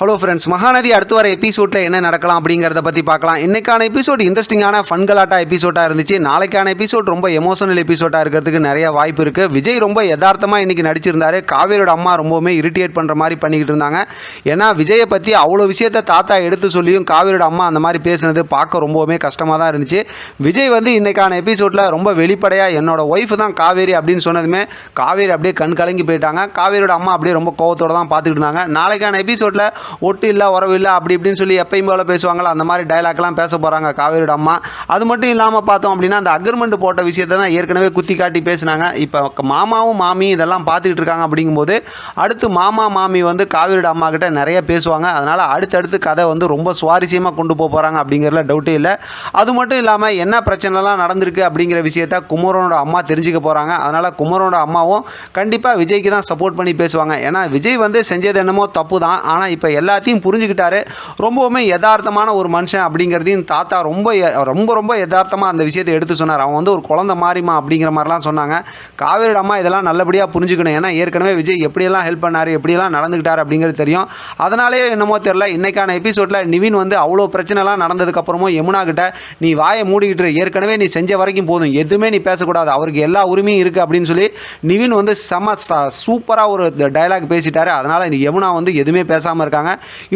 Hello friends Mahanadi அடுத்து வர எபிசோடில் என்ன நடக்கலாம் அப்படிங்கிறத பற்றி பார்க்கலாம். இன்னைக்கான எபிசோட் இன்ட்ரெஸ்டிங்கான ஃபன் கலாட்டா எபிசோடாக இருந்துச்சு. நாளைக்கான எபிசோட் ரொம்ப எமோஷனல் எபிசோடாக இருக்கிறதுக்கு நிறைய வாய்ப்பு இருக்குது விஜய் ரொம்ப யதார்த்தமாக இன்றைக்கி நடிச்சிருந்தாரு. காவேரியோட அம்மா ரொம்பவுமே இரிட்டேட் பண்ணுற மாதிரி பண்ணிக்கிட்டு இருந்தாங்க. ஏன்னா விஜயை பற்றி அவ்வளோ விஷயத்த தாத்தா எடுத்து சொல்லியும் காவேரியோட அம்மா அந்த மாதிரி பேசுனது பார்க்க ரொம்பவுமே கஷ்டமாக தான் இருந்துச்சு. விஜய் வந்து இன்றைக்கான எபிசோடில் ரொம்ப வெளிப்படையாக என்னோடய ஒய்ஃப் தான் காவேரி அப்படின்னு சொன்னதுமே காவேரி அப்படியே கண் கலங்கி போயிட்டாங்க. காவேரியோட அம்மா அப்படியே ரொம்ப கோவத்தோடு தான் பார்த்துக்கிட்டு இருந்தாங்க. நாளைக்கான எபிசோடில் ஒட்டு இல்லை உறவு இல்லை அப்படி இப்படின்னு சொல்லி எப்பயும் போல பேசுவாங்களா? அந்த மாதிரி டைலாக்லாம் பேச போகிறாங்க காவேரியோட அம்மா. அது மட்டும் இல்லாமல் பார்த்தோம் அப்படின்னா அந்த அக்ரிமெண்ட் போட்ட விஷயத்தை தான் ஏற்கனவே குத்தி காட்டி பேசினாங்க. இப்போ மாமாவும் மாமியும் இதெல்லாம் பார்த்துக்கிட்டு இருக்காங்க அப்படிங்கும்போது அடுத்து மாமா மாமி வந்து காவேரியோட அம்மா கிட்ட நிறைய பேசுவாங்க. அதனால் அடுத்தடுத்து கதை வந்து ரொம்ப சுவாரஸ்யமாக கொண்டு போக போகிறாங்க அப்படிங்கிறதுல டவுட்டே இல்லை. அது மட்டும் இல்லாமல் என்ன பிரச்சனைலாம் நடந்திருக்கு அப்படிங்கிற விஷயத்த குமரனோட அம்மா தெரிஞ்சுக்க போகிறாங்க அதனால் குமரனோட அம்மாவும் கண்டிப்பாக விஜய்க்கு தான் சப்போர்ட் பண்ணி பேசுவாங்க. ஏன்னா விஜய் வந்து செஞ்சது என்னமோ தப்பு தான் ஆனால் இப்போ எல்லாத்தையும் புரிஞ்சுக்கிட்டாரு. ரொம்பவுமே யதார்த்தமான ஒரு மனுஷன் அப்படிங்கிறதையும் தாத்தா ரொம்ப ரொம்ப ரொம்ப யதார்த்தமாக அந்த விஷயத்தை எடுத்து சொன்னார். அவன் வந்து ஒரு குழந்தை மாறிமா அப்படிங்கிற மாதிரிலாம் சொன்னாங்க. காவேரியோட அம்மா இதெல்லாம் நல்லபடியாக புரிஞ்சுக்கணும். ஏன்னா ஏற்கனவே விஜய் எப்படியெல்லாம் ஹெல்ப் பண்ணார் எப்படியெல்லாம் நடந்துக்கிட்டார் அப்படிங்கிறது தெரியும். அதனாலேயே என்னமோ தெரில இன்றைக்கான எபிசோடில் நிவின் வந்து அவ்வளோ பிரச்சனைலாம் நடந்ததுக்கப்புறமும் யமுனா கிட்ட நீ வாயை மூடிக்கிட்டு ஏற்கனவே நீ செஞ்ச வரைக்கும் போதும். எதுவுமே நீ பேசக்கூடாது. அவருக்கு எல்லா உரிமையும் இருக்குது அப்படின்னு சொல்லி நிவின் வந்து செம சூப்பராக ஒரு டயலாக் பேசிட்டாரு. அதனால் நீ யமுனா வந்து எதுவுமே பேசாமல் இருக்காங்க.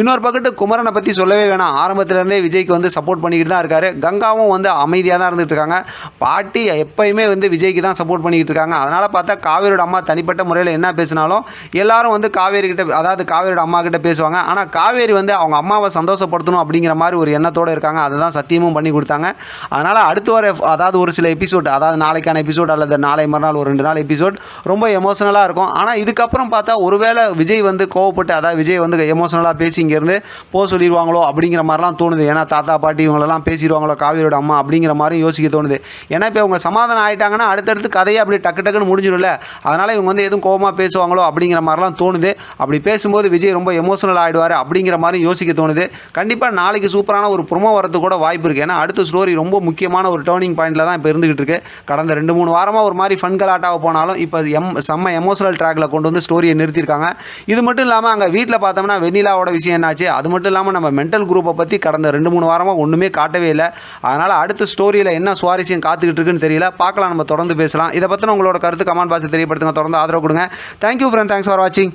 இன்னொரு பக்கத்து குமரனை பற்றி சொல்லவே வேணாம். ஆரம்பத்துலேருந்தே விஜய்க்கு வந்து சப்போர்ட் பண்ணிக்கிட்டு தான் இருக்காரு. கங்காவும் வந்து அமைதியாக தான் இருந்துட்டு இருக்காங்க. பாட்டி எப்பயுமே வந்து விஜய்க்கு தான் சப்போர்ட் பண்ணிக்கிட்டு இருக்காங்க. அதனால் பார்த்தா காவேரியோட அம்மா தனிப்பட்ட முறையில் என்ன பேசினாலும் எல்லாரும் வந்து காவேரி கிட்ட அதாவது காவேரியோட அம்மா கிட்ட பேசுவாங்க. ஆனால் காவேரி வந்து அவங்க அம்மாவை சந்தோஷப்படுத்தணும் அப்படிங்கிற மாதிரி ஒரு எண்ணத்தோடு இருக்காங்க. அதை தான் சத்தியமும் பண்ணி கொடுத்தாங்க. அதனால் அடுத்து வர அதாவது ஒரு சில எபிசோட் அதாவது நாளைக்கான எபிசோட் அல்லது நாளை மறுநாள் ஒரு ரெண்டு நாள் எபிசோட் ரொம்ப எமோஷனலாக இருக்கும். ஆனால் இதுக்கப்புறம் பார்த்தா ஒருவேளை விஜய் வந்து கோவப்பட்டு அதாவது விஜய் வந்து பர்சனலாக பேசி இங்கேருந்து போக சொல்லிடுவாங்களோ அப்படிங்கிற மாதிரிலாம் தோணுது. ஏன்னா தாத்தா பாட்டி இவங்களெல்லாம் பேசிடுவாங்களோ காவிரியோட அம்மா அப்படிங்கிற மாதிரி யோசிக்க தோணுது. ஏன்னா இப்போ இவங்க சமாதானம் ஆயிட்டாங்கன்னா அடுத்தடுத்து கதையை அப்படி டக்கு டக்குன்னு முடிஞ்சிடும்ல. அதனால் இவங்க வந்து எதுவும் கோபமாக பேசுவாங்களோ அப்படிங்கிற மாதிரிலாம் தோணுது. அப்படி பேசும்போது விஜய் ரொம்ப எமோஷனல் ஆகிடுவார் அப்படிங்கிற மாதிரி யோசிக்க தோணுது. கண்டிப்பாக நாளைக்கு சூப்பரான ஒரு ப்ரொமோ வரது கூட வாய்ப்பு இருக்குது ஏன்னா அடுத்த ஸ்டோரி ரொம்ப முக்கியமான ஒரு டேர்னிங் பாயிண்டில் தான் இப்போ இருந்துகிட்டு இருக்கு. கடந்த ரெண்டு மூணு வாரமாக ஒரு மாதிரி ஃபன் கலாட்டாக போனாலும் இப்போ எம் செம்ம எமோஷனல் ட்ராக்ல கொண்டு வந்து ஸ்டோரியை நிறுத்தியிருக்காங்க. இது மட்டும் இல்லாமல் அங்கே வீட்டில் பார்த்தோம்னா ஷீலாவோட விஷயம் என்னாச்சு? அது மட்டும் இல்லாமல் நம்ம மென்டல் குரூப்பை பற்றி கடந்த ரெண்டு மூணு வாரமாக ஒன்றுமே காட்டவே இல்லை. அதனால் அடுத்த ஸ்டோரியில் என்ன சுவாரஸ்யம் காத்துக்கிட்டு இருக்குன்னு தெரியல. பார்க்கலாம் நம்ம தொடர்ந்து பேசலாம். இதை பற்றின உங்களோட கருத்து கமெண்ட் பாக்ஸில் தெரியப்படுத்துங்க. தொடர்ந்து ஆதரவு கொடுங்க. தேங்க்யூ ஃப்ரெண்ட் தேங்க்ஸ் ஃபார் வாட்சிங்